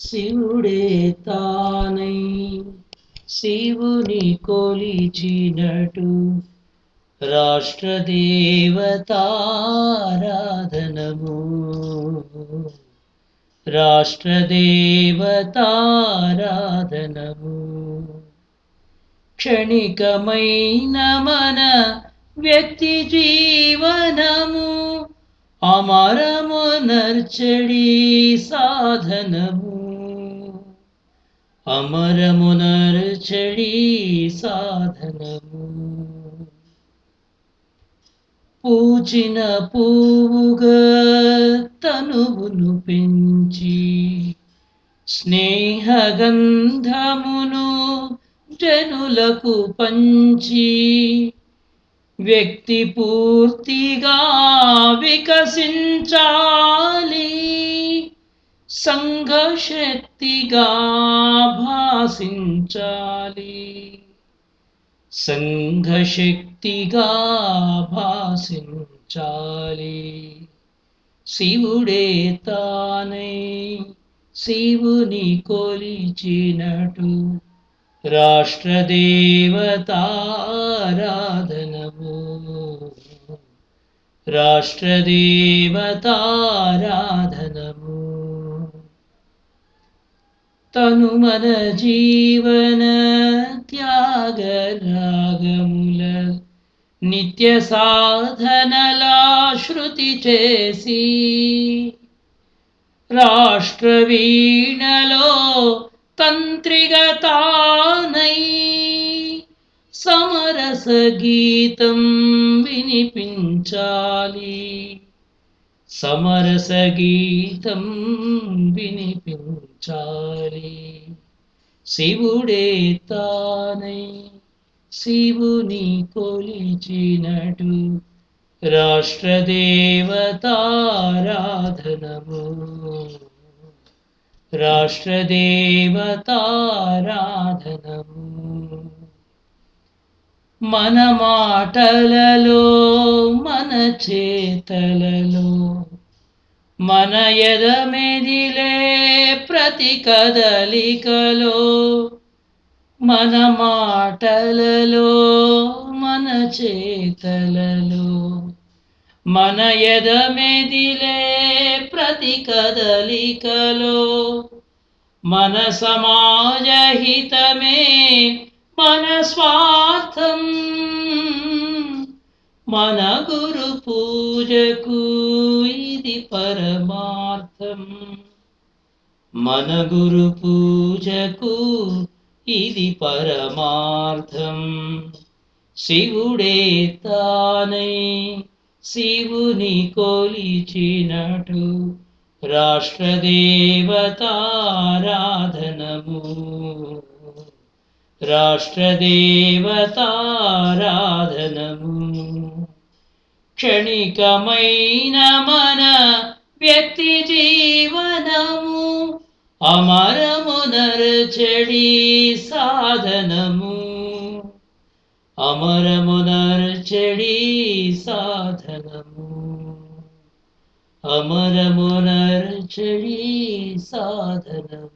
శివుడే తానై శివుని కొలిచినటు. రాష్ట్రదేవతారాధనము రాష్ట్రదేవతారాధనము క్షణికమైన మన వ్యక్తి జీవనము అమరము నర్చడి సాధనము. అమరమునర్ చెడి సాధనము. పూచిన పూవుగా తనువును పెంచి స్నేహగంధమును జనులకు పంచి వ్యక్తి పూర్తిగా వికసించాలి. సంఘశక్తిగా భాసించాలి సంఘశక్తిగా భాసించాలి శివుడే తానై శివుని కొలిచినటు రాష్ట్రదేవతారాధనము రాష్ట్రదేవతారాధనము తను మన జీవన త్యాగరాగముల నిత్య సాధనలా శృతి చేసి రాష్ట్ర వీణలో తంత్రిగతానై సమరస గీతం వినిపించాలి సమరస గీతం వినిపించాలి. శివుడే తానై శివుని కొలిచినటు రాష్ట్రదేవతారాధనము రాష్ట్రదేవతారాధనము మన మాటలలో మన చేతలలో మన ఎదమెదిలే ప్రతి కదలికలో మన మాటలలో మన చేతలలో మన ఎదమెదిలే ప్రతి కదలికలో మన సమాజహితమే మన స్వార్థం మన గురు పూజకు ఇది పరమార్థం. మన గురు పూజకు ఇది పరమార్థం. శివుడే తానై శివుని కొలిచినటు రాష్ట్రదేవతారాధనము. రాష్ట్రదేవతారాధనము క్షణికమైన మన వ్యక్తి జీవనము అమరమునర్చడి సాధనము అమరమునర్చడి సాధనము అమరమునర్చడి సాధనము